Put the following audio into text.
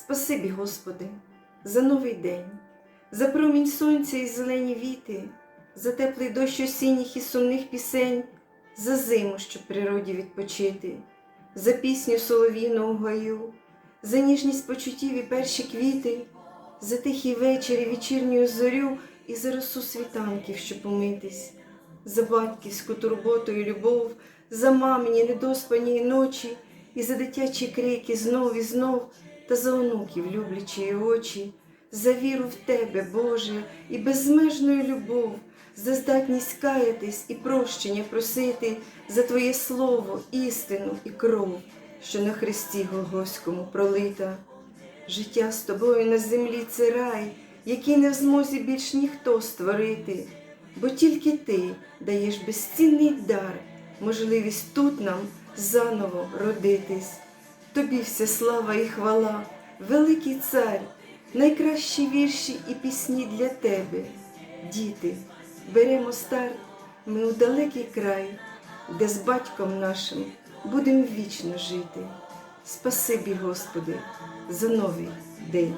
Спасибі, Господи, за новий день, за промінь сонця і зелені віти, за теплий дощ осінніх і сумних пісень, за зиму, щоб природі відпочити, за пісню солов'їну у гаю, за ніжність почуттів і перші квіти, за тихий вечір і вечірню зорю і за росу світанків, щоб помитись, за батьківську турботу і любов, за мамині недоспані ночі, і за дитячі крики знов і знов, та за онуків люблячі очі, за віру в Тебе, Боже, і безмежну любов, за здатність каятись і прощення просити, за Твоє слово, істину і кров, що на хресті Голгофському пролита. Життя з тобою на землі це рай, який не в змозі більш ніхто створити, бо тільки ти даєш безцінний дар, можливість тут нам заново родитись. Тобі вся слава і хвала, великий цар, найкращі вірші і пісні для тебе. Діти, беремо старт, ми у далекий край, де з батьком нашим будемо вічно жити. Спасибі, Господи, за новий день.